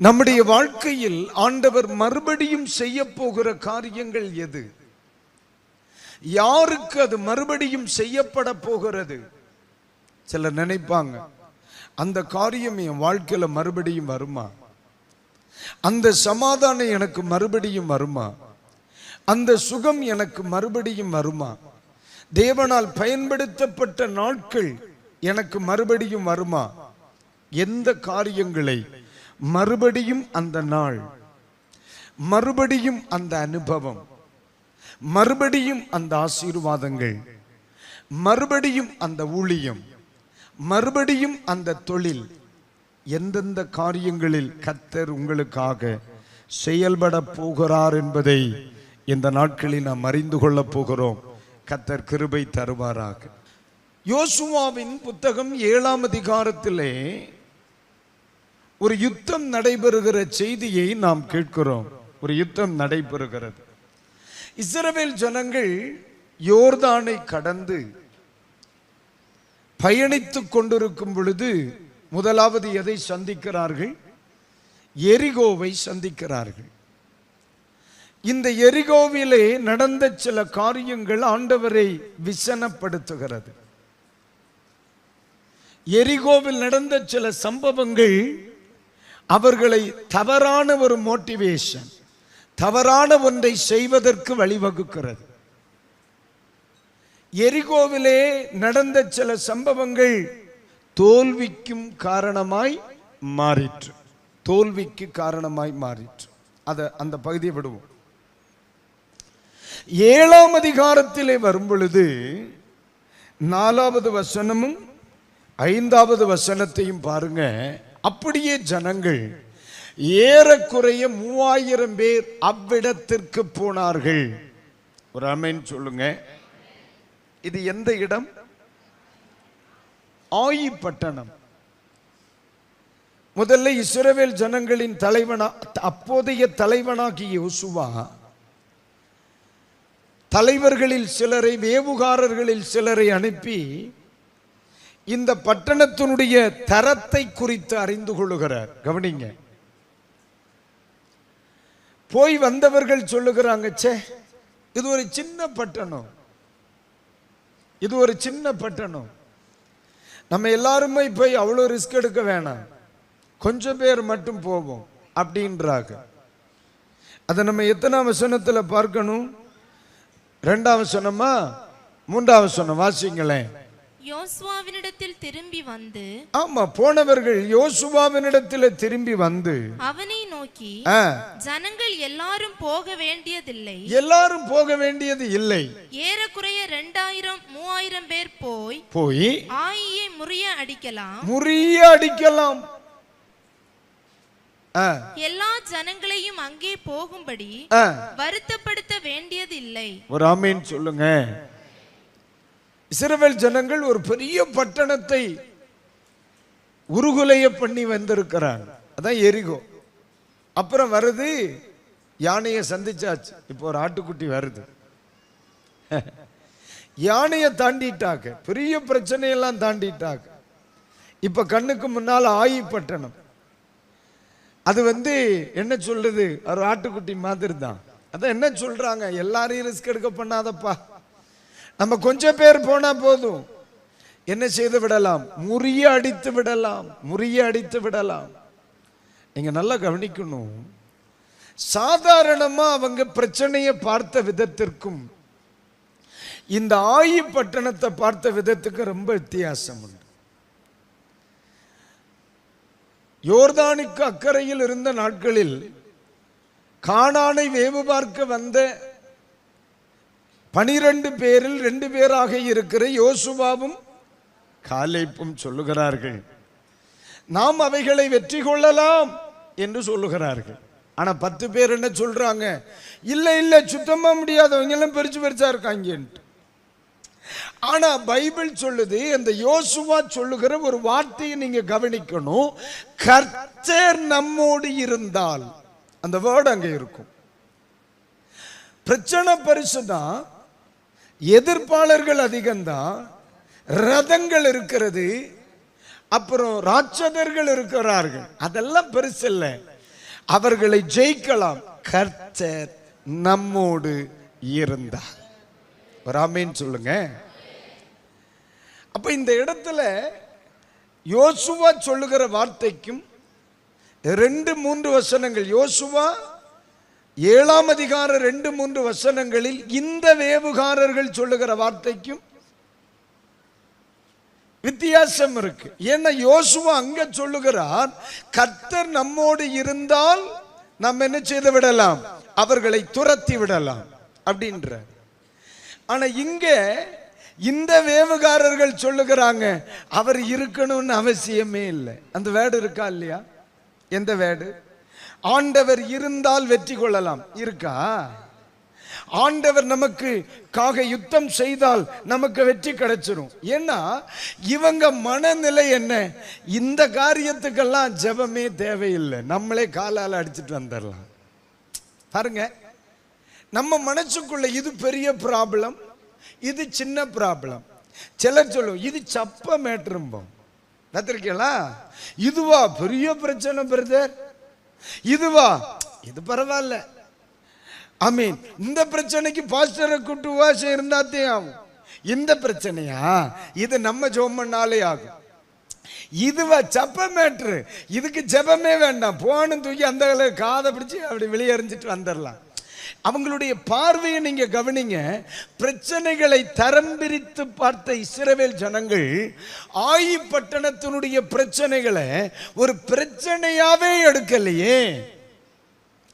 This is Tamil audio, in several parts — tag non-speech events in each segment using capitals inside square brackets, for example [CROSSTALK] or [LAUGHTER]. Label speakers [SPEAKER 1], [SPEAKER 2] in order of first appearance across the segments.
[SPEAKER 1] நம்முடைய வாழ்க்கையில் ஆண்டவர் மறுபடியும் செய்ய போகிற காரியங்கள் எது? யாருக்கு அது மறுபடியும் செய்யப்பட போகிறது? சிலர் நினைப்பாங்க அந்த காரியம் என் வாழ்க்கையில மறுபடியும் வருமா? அந்த சமாதானம் எனக்கு மறுபடியும் வருமா? அந்த சுகம் எனக்கு மறுபடியும் வருமா? தேவனால் பயன்படுத்தப்பட்ட நாட்கள் எனக்கு மறுபடியும் வருமா? எந்த காரியங்களை மறுபடியும் அந்த நாள். மறுபடியும் அந்த அனுபவம். மறுபடியும் அந்த ஆசீர்வாதங்கள். மறுபடியும் அந்த ஊழியம். மறுபடியும் அந்த தொழில். எந்தெந்த காரியங்களில் கத்தர் உங்களுக்காக செயல்பட போகிறார் என்பதை இந்த நாட்களில் நாம் அறிந்து கொள்ளப் போகிறோம். கத்தர் கிருபை தருவாராக. யோசுவாவின் புத்தகம் ஏழாம் அதிகாரத்திலே ஒரு யுத்தம் நடைபெறுகிற செய்தியை நாம் கேட்கிறோம். ஒரு யுத்தம் நடைபெறுகிறது. இஸ்ரவேல் ஜனங்கள் யோர்தானை கடந்து பயணித்துக் கொண்டிருக்கும் பொழுது முதலாவது எதை சந்திக்கிறார்கள்? எரிகோவை சந்திக்கிறார்கள். இந்த எரிகோவிலே நடந்த சில காரியங்கள் ஆண்டவரை விசனப்படுத்துகிறது. எரிகோவில் நடந்த சில சம்பவங்கள் அவர்களை தவறான ஒரு மோட்டிவேஷன் தவறான ஒன்றை செய்வதற்கு வழிவகுக்கிறது. எரிகோவிலே நடந்த சில சம்பவங்கள் தோல்விக்கும் காரணமாய் மாறிற்று. தோல்விக்கு காரணமாய் மாறிற்று. அதை அந்த பகுதியை விடுவோம். ஏழாம் அதிகாரத்திலே வரும் பொழுது நாலாவது வசனமும் ஐந்தாவது வசனத்தையும் பாருங்க. அப்படியே ஜனங்கள் ஏறக்குறைய மூவாயிரம் பேர் அவ்விடத்திற்கு போனார்கள். ஒரு அமேன் சொல்லுங்க. இது எந்த இடம்? ஆயி பட்டணம். முதல்ல இஸ்ரவேல் ஜனங்களின் தலைவனா அப்போதைய தலைவனாகிய யோசுவா. தலைவர்களில் சிலரை வேவுகாரர்களில் சிலரை அனுப்பி இந்த பட்டணத்தினுடைய தரத்தை குறித்து அறிந்து கொள்ளுகிறார். கவனிங்க. போய் வந்தவர்கள் சொல்லுகிறாங்க ச்சே இது ஒரு சின்ன பட்டணம். இது ஒரு சின்ன பட்டணம். நம்ம எல்லாருமே போய் அவ்வளோ ரிஸ்க் எடுக்க வேணாம். கொஞ்சம் பேர் மட்டும் போவோம் அப்படின்றாங்க. அதை நம்ம எத்தனை வசனத்தில் பார்க்கணும்? ரெண்டாம் வசனமா? மூன்றாம் வசனம் வாசிங்களேன்.
[SPEAKER 2] யோசுவாவினிடத்தில் திரும்பி வந்து
[SPEAKER 1] ஆமா போனவர்கள் யோசுவாவினிடத்தில் திரும்பி வந்து
[SPEAKER 2] அவனை நோக்கி ஜனங்கள் எல்லாரும் போக வேண்டியதில்லை.
[SPEAKER 1] எல்லாரும் போக வேண்டியது இல்லை.
[SPEAKER 2] ஏறக்குறைய ரெண்டாயிரம் மூவாயிரம் பேர் போய்
[SPEAKER 1] போய்
[SPEAKER 2] ஆயியை முறிய அடிக்கலாம்.
[SPEAKER 1] முறிய அடிக்கலாம்.
[SPEAKER 2] எல்லா ஜனங்களையும் அங்கே போகும்படி. வருத்தப்படுத்த வேண்டியதில்லை.
[SPEAKER 1] ஒரு ஆமீன் சொல்லுங்க. இஸ்ரவேல் ஜனங்கள் ஒரு பெரிய பட்டணத்தை உருகுலைய பண்ணி வந்திருக்கிறாங்க. அதான் எரிகோ. அப்புறம் வருது யானையை சந்திச்சாச்சு. இப்போ ஒரு ஆட்டுக்குட்டி வருது. [LAUGHS] யானையை தாண்டிட்டாங்க. பெரிய பிரச்சனையெல்லாம் தாண்டிட்டாங்க. இப்ப கண்ணுக்கு முன்னால ஆயி பட்டணம். அது வந்து என்ன சொல்றது ஒரு ஆட்டுக்குட்டி மாதிரி தான் அதான் என்ன சொல்றாங்க? எல்லாரையும் ரிஸ்க் எடுக்க பண்ணாதப்பா. நம்ம கொஞ்சம் பேர் போனா போதும். என்ன செய்து விடலாம்? முறிய அடித்து விடலாம். முறிய அடித்து விடலாம். நீங்க நல்லா கவனிக்கணும். சாதாரணமா அவங்க பிரச்சனையை பார்த்த விதத்திற்கும் இந்த ஆயி பட்டணத்தை பார்த்த விதத்துக்கு ரொம்ப வித்தியாசம் உண்டு. யோர்தானுக்கு அக்கறையில் இருந்த நாட்களில் காணானை வேவு பார்க்க வந்த பனிரெண்டு பேரில் ரெண்டு பேராக இருக்கிற யோசுவாவும் காலேப்பும் சொல்லுகிறார்கள் நாம் அவைகளை வெற்றி கொள்ளலாம் என்று சொல்லுகிறார்கள். ஆனால் பத்து பேர் என்ன சொல்றாங்க? இல்லை இல்லை சுத்தமாக முடியாதவங்க எல்லாம் பெருசு பெருசா இருக்காங்கன்ட்டு. ஆனா பைபிள் சொல்லுது அந்த யோசுவா சொல்லுகிற ஒரு வார்த்தையை நீங்க கவனிக்கணும். கர்த்தர் நம்மோடு இருந்தால் அந்த வேர்டு அங்க இருக்கும். பிரச்சனை பெருசு தான் எதிர்ப்பாளர்கள் அதிகம்தான். ரதங்கள் இருக்கிறது. அப்புறம் ராட்சதர்கள் இருக்கிறார்கள். அதெல்லாம் பெருசு இல்லை அவர்களை ஜெயிக்கலாம். கர்த்தர் நம்மோடு இருந்தார். ராமேன்னு சொல்லுங்க. அப்ப இந்த இடத்துல யோசுவா சொல்லுகிற வார்த்தைக்கும் ரெண்டு மூன்று வசனங்கள். யோசுவா ஏழாம் அதிகார ரெண்டு மூன்று வசனங்களில் இந்த வேவுகாரர்கள் சொல்லுகிற வார்த்தைக்கும் வித்தியாசம் இருக்கு. ஏன்னா யோசுவா அங்க சொல்லுகிறார் கர்த்தர் நம்மோடு இருந்தால் நம்ம என்ன செய்து விடலாம்? அவர்களை துரத்தி விடலாம். அப்படின்ற ஆனா இங்க இந்த வேவுகாரர்கள் சொல்லுகிறாங்க அவர் இருக்கணும்னு அவசியமே இல்லை. அந்த வேர்டு இருக்கா இல்லையா? எந்த வேர்டு ஆண்டவர் இருந்தால் வெற்றி கொள்ளலாம். இருக்கா? ஆண்டவர் நமக்கு காக யுத்தம் செய்தால் நமக்கு வெற்றி கிடைச்சிரும். ஏன்னா இவங்க மனநிலை என்ன? இந்த காரியத்துக்கெல்லாம் ஜெபமே தேவையில்லை. நம்மளே காலால் அடிச்சிட்டு வந்துடலாம். பாருங்க நம்ம மனசுக்குள்ள இது பெரிய ப்ராப்ளம் இது சின்ன ப்ராப்ளம் சிலர் சொல்லுவோம் இது சப்ப மேட்டிரும்போம் பார்த்துருக்கீங்களா? இதுவா பெரிய பிரச்சனை பிரதர் இதுவா? இது பரவாயில்ல. ஐ மீன் இந்த பிரச்சனைக்கு பாஸ்டரை கூட்டு வாசம் இருந்தாத்தே ஆகும். இந்த பிரச்சனையா? இது நம்ம ஜோம் பண்ணாலே ஆகும். இதுவா? சப்ப மேட்ரு. இதுக்கு ஜெபமே வேண்டாம். போனும் தூக்கி அந்த காதை பிடிச்சி அப்படி வெளியே எறிஞ்சிட்டு வந்துடலாம் அவங்களுடைய பார்வையை நீங்க கவனிங்க. பிரச்சனைகளை தரம் பிரித்து பார்த்த இஸ்ரவேல் ஜனங்கள் ஆயி பட்டணத்தினுடைய பிரச்சனைகளை ஒரு பிரச்சனையாவே எடுக்கலையே.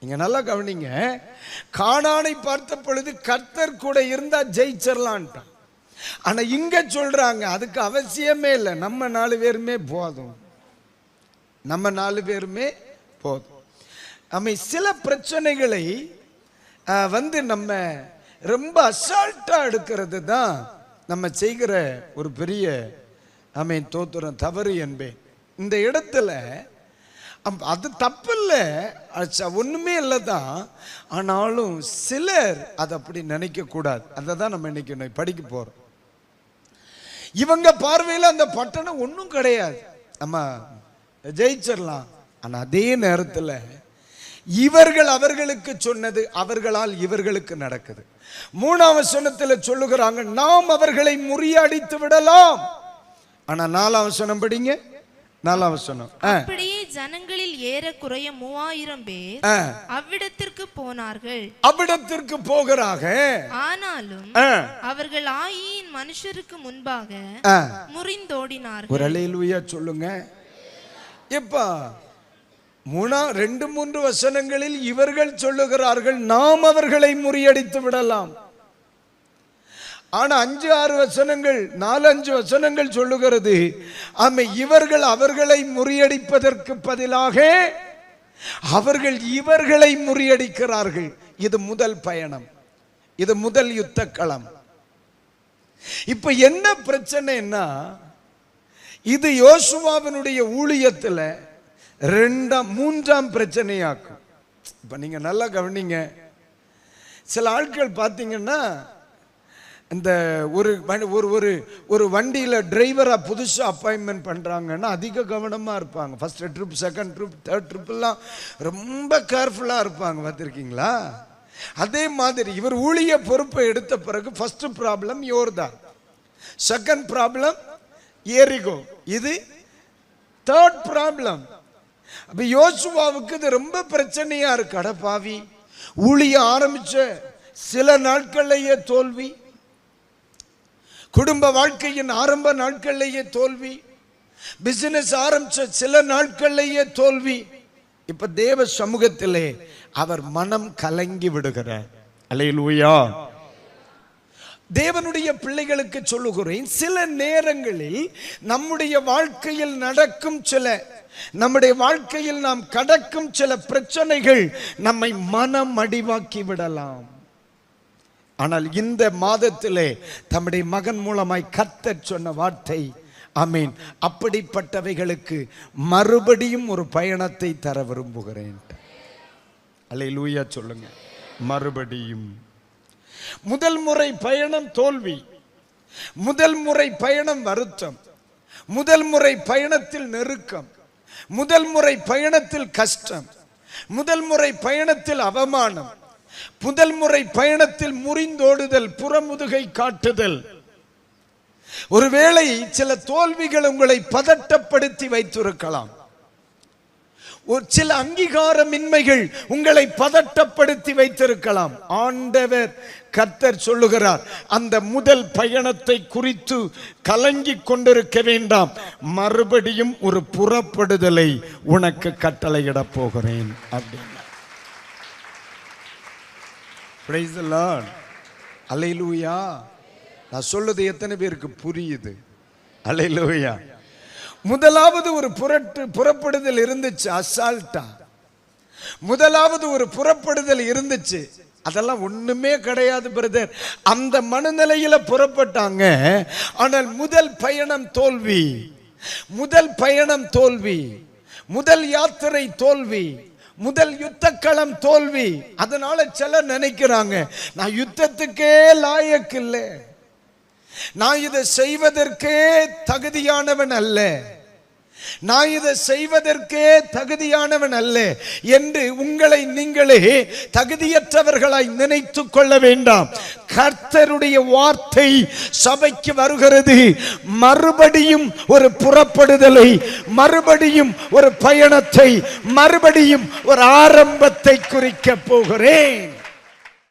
[SPEAKER 1] நீங்க நல்லா கவனிங்க. காணானை பார்த்த பொழுது கர்த்தர் கூட இருந்தா ஜெயிச்சிடலான்ட்டான் ஆனா இங்க சொல்றாங்க அதுக்கு அவசியமே இல்லை. நம்ம நாலு பேருமே போதும். நம்ம நாலு பேருமே போதும். நம்ம சில பிரச்சனைகளை வந்து நம்ம ரொம்ப அசால்ட்டாக எடுக்கிறது தான் நம்ம செய்கிற ஒரு பெரிய ஆமே தோத்துறம் தவறு என்பேன் இந்த இடத்துல அம்- அது தப்பு இல்லை ஒன்றுமே இல்லை தான் ஆனாலும் சிலர் அதை அப்படி நினைக்கக்கூடாது அதை தான் நம்ம இன்னைக்கு படிக்க போகிறோம் இவங்க பார்வையில் அந்த பட்டணம் ஒன்றும் கிடையாது. நம்ம ஜெயிச்சிடலாம் ஆனால் அதே நேரத்தில் இவர்கள் அவர்களுக்கு சொன்னது அவர்களால் இவர்களுக்கு நடக்குது. மூணாம் வசனத்தில் சொல்லுகிறாங்க நாம் அவர்களை முறியடித்து விடலாம். ஆனா நாலாம் வசனம் படிங்க. நாலாம் வசனம்.
[SPEAKER 2] அப்படியே ஜனங்களில் ஏறக்குறைய மூவாயிரம் பேர். அவ்விடத்திற்கு போனார்கள்.
[SPEAKER 1] அவ்விடத்திற்கு போகிறாக.
[SPEAKER 2] ஆனாலும் அவர்கள் ஆயியின் மனுஷருக்கு முன்பாக. முறிந்தோடினார்கள்.
[SPEAKER 1] ஒரு அலையிலுயா சொல்லுங்க. எப்பா மூணா ரெண்டு மூன்று வசனங்களில் இவர்கள் சொல்லுகிறார்கள் நாம் அவர்களை முறியடித்து விடலாம். ஆனா அஞ்சு ஆறு வசனங்கள் நாலு அஞ்சு வசனங்கள் சொல்லுகிறது ஆமை இவர்கள் அவர்களை முறியடிப்பதற்கு பதிலாக அவர்கள் இவர்களை முறியடிக்கிறார்கள். இது முதல் பயணம். இது முதல் யுத்த களம் இப்ப என்ன பிரச்சனைன்னா இது யோசுவாவினுடைய ஊழியத்துல ரெண்டாம் மூன்றாம் பிரச்சனையாக்கும். இப்போ நீங்கள் நல்லா கவனிங்க. சில ஆட்கள் பார்த்தீங்கன்னா இந்த ஒரு வண்டி- ஒரு ஒரு ஒரு வண்டியில் டிரைவராக புதுசாக அப்பாயின்மெண்ட் பண்ணுறாங்கன்னா அதிக கவனமாக இருப்பாங்க. First trip second trip third ட்ரிப்லாம் ரொம்ப கேர்ஃபுல்லாக இருப்பாங்க. பார்த்துருக்கீங்களா அதே மாதிரி இவர் ஊழிய பொறுப்பை எடுத்த பிறகு ஃபஸ்ட்டு ப்ராப்ளம் யோர்தான் செகண்ட் ப்ராப்ளம் ஏரிகோ. இது தேர்ட் ப்ராப்ளம் அப்போ யோசுவாவுக்கு இது ரொம்ப பிரச்சனையாக இருக்கு. அட பாவி. ஊழிய ஆரம்பிச்ச சில நாட்கள்லயே தோல்வி. குடும்ப வாழ்க்கையின் ஆரம்ப நாட்கள்லேயே தோல்வி. பிசினஸ் ஆரம்பிச்ச சில நாட்கள்லேயே தோல்வி. இப்ப தேவ சமூகத்திலே அவர் மனம் கலங்கி விடுகிறார். அலையிலூயா. தேவனுடைய பிள்ளைகளுக்கு சொல்லுகிறேன் சில நேரங்களில் நம்முடைய வாழ்க்கையில் நடக்கும் சில நம்முடைய வாழ்க்கையில் நாம் கடக்கும் சில பிரச்சனைகள் நம்மை மனம் அடிவாக்கி விடலாம். ஆனால் இந்த மாதத்திலே தம்முடைய மகன் மூலமாய் கர்த்தர் சொன்ன வார்த்தை அமீன் அப்படிப்பட்டவைகளுக்கு மறுபடியும் ஒரு பயணத்தை தர விரும்புகிறேன். அல்ல லூயா சொல்லுங்க. மறுபடியும். முதல் முறை பயணம் தோல்வி. முதல் முறை பயணம் வருத்தம். முதல் முறை பயணத்தில் நெருக்கம். முதல் முறை பயணத்தில் கஷ்டம். முதல் முறை பயணத்தில் அவமானம். முதல் முறை பயணத்தில் முறிந்தோடுதல் புறமுதுகை காட்டுதல். ஒருவேளை சில தோல்விகள் உங்களை பதட்டப்படுத்தி வைத்திருக்கலாம். ஒரு சில அங்கீகாரமின்மைகள் உங்களை பதட்டப்படுத்தி வைத்திருக்கலாம். ஆண்டவர் கர்த்தர் சொல்லுகிறார் அந்த முதல் பயணத்தை குறித்து கலங்கிக் கொண்டிருக்க வேண்டாம். மறுபடியும் ஒரு புறப்படுதலை உனக்கு கட்டளையிடப் போகிறேன். அப்படின்னா. அலையிலூயா நான் சொல்லுது எத்தனை பேருக்கு புரியுது? அலையிலூயா முதலாவது ஒரு புரட்டு புறப்படுதல் இருந்துச்சு அசால்ட்டா. முதலாவது ஒரு புறப்படுதல் இருந்துச்சு. அதெல்லாம் ஒண்ணுமே கிடையாது பிரதர். அந்த மனநிலையில புறப்பட்டாங்க. ஆனால் முதல் பயணம் தோல்வி. முதல் பயணம் தோல்வி. முதல் யாத்திரை தோல்வி. முதல் யுத்தக்களம் தோல்வி. அதனால சிலர் நினைக்கிறாங்க நான் யுத்தத்துக்கே லாயக்கு இல்லை நான் இதை செய்வதற்கே தகுதியானவன் அல்ல. நான் இதை செய்வதற்கே தகுதியானவன் அல்ல என்று உங்களை நீங்களே தகுதியற்றவர்களாய் நினைத்து கொள்ள வேண்டாம். கர்த்தருடைய வார்த்தை சபைக்கு வருகிறது. மறுபடியும் ஒரு புறப்படுதலை மறுபடியும் ஒரு பயணத்தை மறுபடியும் ஒரு ஆரம்பத்தை குறிக்க போகிறேன்.